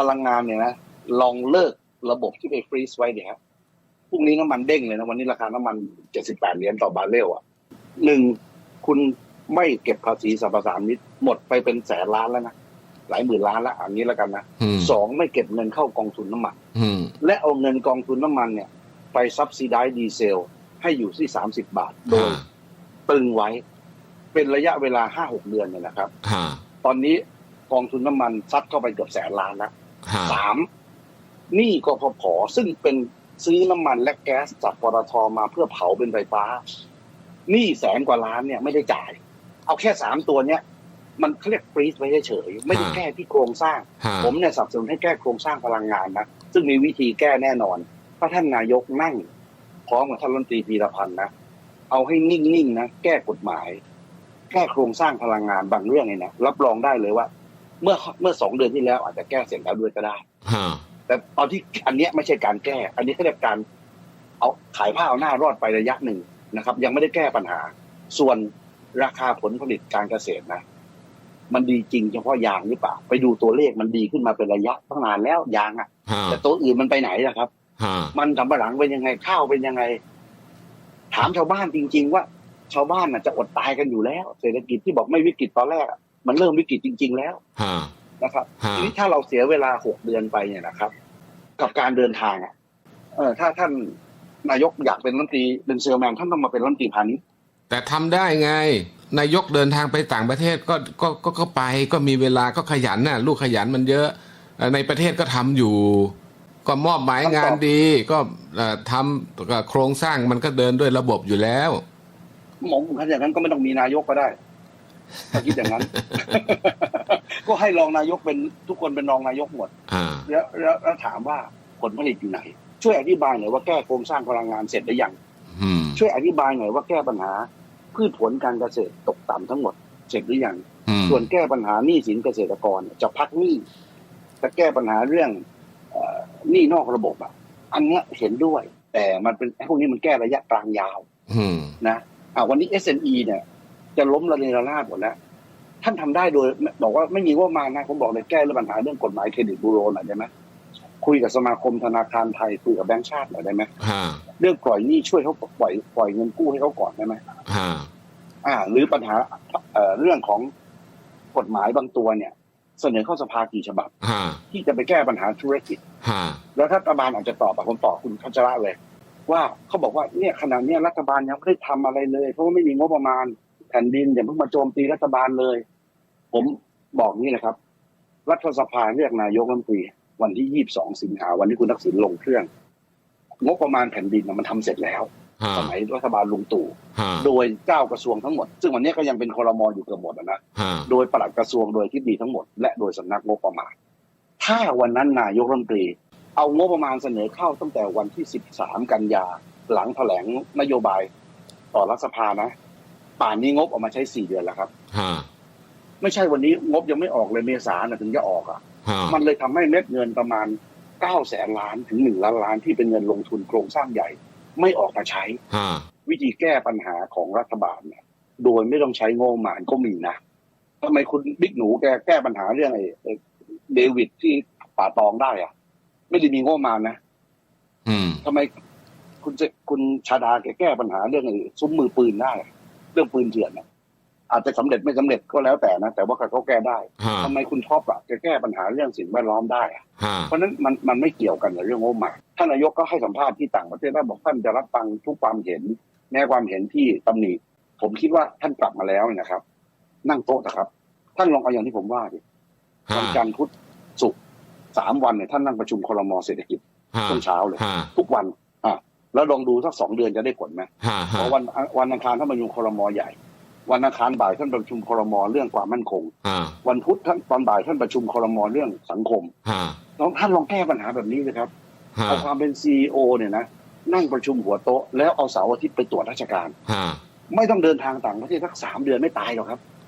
พลังงานเนี่ยนะลองเลิกระบบที่ไปฟรีซไว้เดี๋ยวครับพรุ่งนี้น้ำมันเด้งเลยนะวันนี้ราคาน้ำมัน78เหรียญต่อบาร์เรลอะหนึ่งคุณไม่เก็บภาษีสรรพสามิตหมดไปเป็นแสนล้านแล้วนะหลายหมื่นล้านแล้วอันนี้แล้วกันนะอืมสองไม่เก็บเงินเข้ากองทุนน้ำมันอืมและเอาเงินกองทุนน้ำมันเนี่ย ไปซับซิได้ดีเซล ให้อยู่ที่30บาทโดยฮะตึงไว้ เป็นระยะเวลา5-6เดือนเนี่ยนะครับฮะตอนนี้กองทุนน้ำมันซัดเข้าไปเกือบแสนล้านแล้วฮะ สามหนี้กพผซึ่งเป็นซื้อน้ำมันและแก๊สจากปตทมาเพื่อเผาเป็นไฟฟ้าหนี้แสนกว่าล้านเนี่ยไม่ได้จ่าย เอาแค่สามตัวเนี้ยมันเขาเรียกฟรีซไว้เฉยๆไม่ได้แก้ที่โครงสร้างฮะผมเนี่ยสนับสนุนให้แก้โครงสร้างพลังงานนะซึ่งมีวิธีแก้แน่นอน ถ้าท่านนายกนั่ง พร้อมกับท่านรัฐมนตรีพีรพันธ์นะเอาให้นิ่งๆนะแก้กฎหมาย แก้โครงสร้างพลังงานบางเรื่องเนี่ยนะรับรองได้เลยว่า เมื่อเมื่อสองเดือนที่แล้วอาจจะแก้เสร็จแล้วด้วยก็ได้ฮะแต่ตอนที่อันเนี้ยไม่ใช่การแก้ อันนี้เขาเรียกการ เอาขายผ้าเอาหน้ารอดไประยะหนึ่งนะครับ ยังไม่ได้แก้ปัญหา ส่วนราคาผลผลิตการเกษตรนะมันดีจริงเฉพาะยางหรือเปล่า ไปดูตัวเลขมันดีขึ้นมาเป็นระยะตั้งนานแล้วยางอะฮะแต่ตัวอื่นมันไปไหนล่ะครับฮะมันสำปะหลังเป็นยังไงข้าวเป็นยังไง ถามชาวบ้านจริง ๆ ว่า ชาวบ้านน่ะจะอดตายกันอยู่แล้ว เศรษฐกิจที่บอกไม่วิกฤตตอนแรกอะ มันเริ่มวิกฤตจริง ๆ แล้วฮะนะครับฮะทีนี้ถ้าเราเสียเวลาหกเดือนไปเนี่ยนะครับ กับการเดินทางอะเออถ้าท่านนายกอยากเป็นรัฐมนตรีเป็นเซลแมนท่านต้องมาเป็นรัฐมนตรีพาณิชย์แต่ทำได้ไง นายกเดินทางไปต่างประเทศก็ก็ก็ก็ไปก็มีเวลาก็ขยันน่ะ ลูกขยันมันเยอะเอ่อในประเทศก็ทำอยู่ ก็มอบหมายงานดี ก็เอ่อทำก็โครงสร้างมันก็เดินด้วยระบบอยู่แล้วหมองถ้าอย่างนั้นก็ไม่ต้องมีนายกก็ได้ ถ้าคิดอย่างนั้น ก็ให้รองนายกเป็นทุกคนเป็นรองนายกหมดอ่าแล้วแล้วแล้วถามว่าผลผลิตอยู่ไหน ช่วยอธิบายหน่อยว่าแก้โครงสร้างพลังงานเสร็จหรือยังอืมช่วยอธิบายหน่อยว่าแก้ปัญหา พืชผลการเกษตรตกต่ำทั้งหมด เสร็จหรือยังอืมส่วนแก้ปัญหาหนี้สินเกษตรกรเนี่ยจะพักหนี้จะแก้ปัญหาเรื่องเอ่อหนี้นอกระบบอะ อันเนี้ยเห็นด้วย แต่มันเป็นพวกนี้มันแก้ระยะกลางยาวอืมนะอ่าวันนี้ SME เนี่ย จะล้มระเนระนาดหมดแล้ว ท่านทำได้โดย บอกว่าไม่มีว่ามานะผมบอกเลยแก้เรื่องปัญหาเรื่องกฎหมายเครดิตบูโรหน่อยได้ไหมคุยกับสมาคมธนาคารไทยคุยกับแบงก์ชาติหน่อยได้ไหมฮะเรื่องปล่อยหนี้ช่วยเขาปล่อยปล่อยเงินกู้ให้เขาก่อนได้ไหมฮะอ่า หรือปัญหาเอ่อเรื่องของกฎหมายบางตัวเนี่ย เสนอเข้าสภากี่ฉบับฮะที่จะไปแก้ปัญหาธุรกิจฮะแล้วถ้ารัฐบาลอาจจะตอบอะผมตอบคุณคัชระเลย ว่าเขาบอกว่าเนี่ยขณะเนี้ยรัฐบาลยังไม่ได้ทำอะไรเลย เพราะว่าไม่มีงบประมาณ แผ่นดินอย่าเพิ่งมาโจมตีรัฐบาลเลย ผมบอกนี่นะครับ รัฐสภาเลือกนายกรัฐมนตรีวันที่22สิงหาวันที่คุณทักษิณลงเครื่องงบประมาณแผ่นดินน่ะมันทำเสร็จแล้วฮะสมัยรัฐบาลลุงตู่ฮะโดยเจ้ากระทรวงทั้งหมด ซึ่งวันนี้ก็ยังเป็นคอรมออยู่เกือบหมดอะนะฮะโดยปลัดกระทรวงโดยที่ดีทั้งหมด และโดยสำนักงบประมาณ ถ้าวันนั้นนายกรัฐมนตรี เอางบประมาณเสนอเข้าตั้งแต่วันที่ 13 กันยาหลังแถลงนโยบายต่อรัฐสภานะ ป่านนี้งบออกมาใช้4เดือนแล้วครับฮะไม่ใช่วันนี้งบยังไม่ออกเลยเมษานะถึงจะออกอะ ฮะมันเลยทำให้เม็ดเงินประมาณ9แสนล้านถึง1ล้านล้านที่เป็นเงินลงทุนโครงสร้างใหญ่ ไม่ออกมาใช้ ฮะวิธีแก้ปัญหาของรัฐบาลเนี่ยโดยไม่ต้องใช้งบประมาณก็มีนะทำไมคุณบิ๊กหนูแกแก้ปัญหาเรื่องไอ้ไอ้เดวิดที่ป่าตองได้อะไม่ได้มีงบประมาณนะ อืม ทำไมคุณจะคุณชาดาแกแก้ปัญหาเรื่องไอ้ซุ้มมือปืนได้อะ เรื่องปืนเถื่อนนะอาจจะสำเร็จไม่สำเร็จก็แล้วแต่นะ แต่ว่าเขาแก้ได้ฮะทำไมคุณท็อปอะแกแก้ปัญหาเรื่องสิ่งแวดล้อมได้อะฮะเพราะฉะนั้นมันมันไม่เกี่ยวกันกับเรื่องงบประมาณท่านนายกก็ให้สัมภาษณ์ที่ต่างประเทศแล้วบอกท่านจะรับฟังทุกความเห็นแม้ความเห็นที่ตำหนิผมคิดว่าท่านกลับมาแล้วนะครับ นั่งโต๊ะนะครับ ท่านลองเอาอย่างที่ผมว่าดิฮะวันจันทร์พุธศุกร์สามวันเนี่ยท่านนั่งประชุมครมเศรษฐกิจฮะช่วงเช้าเลยฮะทุกวันอะ แล้วลองดูสักสองเดือนจะได้ผลไหมฮะเพฮะราะวันวันอังคารท่านประชุมครมใหญ่ วันอังคารบ่ายท่านประชุมครมเรื่องความมั่นคงฮะวันพุธท่านตอนบ่ายท่านประชุมครมเรื่องสังคมฮะลองท่านลองแก้ปัญหาแบบนี้เลยครับฮะเอาความเป็นซีอเนี่ยนะนั่งประชุมหัวโต๊ะแล้วเอาเสาร์อาทิตย์ไปตรวจราชการฮะไม่ต้องเดินทางต่างประเทศสักสามเดือนไม่ตายหรอกครับ